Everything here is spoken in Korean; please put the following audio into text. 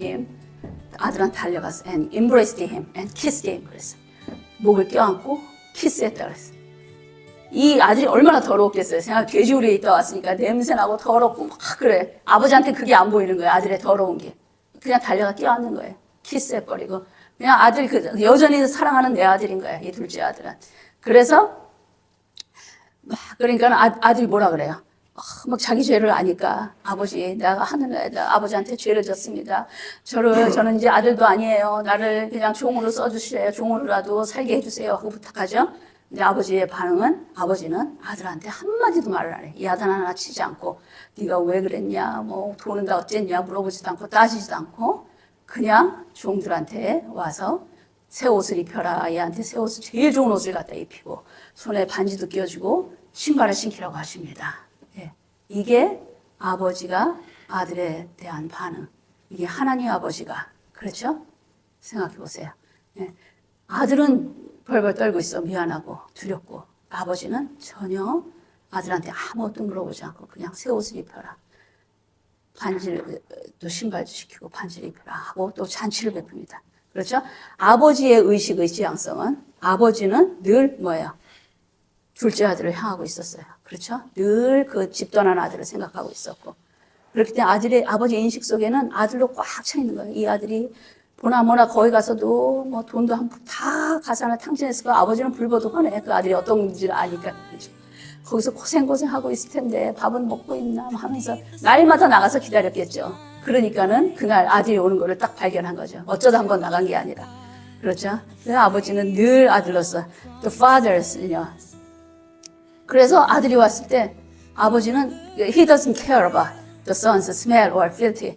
him. 아들한테 달려가서 and embraced him and kissed him 그랬어. 목을 껴안고 키스했다 그랬어. 이 아들이 얼마나 더러웠겠어요. 생각 돼지우리에 있다 왔으니까 냄새나고 더럽고 막 그래. 아버지한테 그게 안 보이는 거예요. 아들의 더러운 게. 그냥 달려가 껴안는 거예요. 키스해버리고. 그냥 아들, 그, 여전히 사랑하는 내 아들인 거야. 이 둘째 아들은. 그래서, 막, 그러니까 아, 아들이 뭐라 그래요? 아, 막 자기 죄를 아니까 아버지 내가 애다 아버지한테 죄를 졌습니다. 저를 저는 이제 아들도 아니에요. 나를 그냥 종으로 써주세요. 종으로라도 살게 해주세요. 하고 부탁하죠. 근데 아버지의 반응은 아버지는 아들한테 한 마디도 말을 안 해. 이 아들 하나 치지 않고 네가 왜 그랬냐, 뭐 돈은 다 어쨌냐 물어보지도 않고 따지지도 않고 그냥 종들한테 와서 새 옷을 입혀라. 얘한테 새 옷을 제일 좋은 옷을 갖다 입히고 손에 반지도 끼워주고 신발을 신기라고 하십니다. 예. 이게 아버지가 아들에 대한 반응. 이게 하나님 아버지가 그렇죠? 생각해 보세요. 예. 아들은 벌벌 떨고 있어 미안하고 두렵고 아버지는 전혀 아들한테 아무것도 물어보지 않고 그냥 새 옷을 입혀라. 반지를 또 신발도 시키고 반지를 입혀라 하고 또 잔치를 베풉니다. 그렇죠? 아버지의 의식의 지향성은 아버지는 늘 뭐예요? 둘째 아들을 향하고 있었어요. 그렇죠? 늘 그 집 떠난 아들을 생각하고 있었고. 그렇기 때문에 아들의, 아버지 인식 속에는 아들로 꽉 차 있는 거예요. 이 아들이 보나마나 거기 가서도 뭐 돈도 한푼다 가산을 탕진했을 거야. 아버지는 불보도 뻔해. 그 아들이 어떤 건지를 아니까. 그렇죠? 거기서 고생고생하고 있을 텐데 밥은 먹고 있나 하면서 날마다 나가서 기다렸겠죠. 그러니까는 그날 아들이 오는 거를 딱 발견한 거죠. 어쩌다 한 번 나간 게 아니라. 그렇죠? 아버지는 늘 아들로서 the fathers, you know, 그래서 아들이 왔을 때 아버지는 he doesn't care about the son's smell or filthy.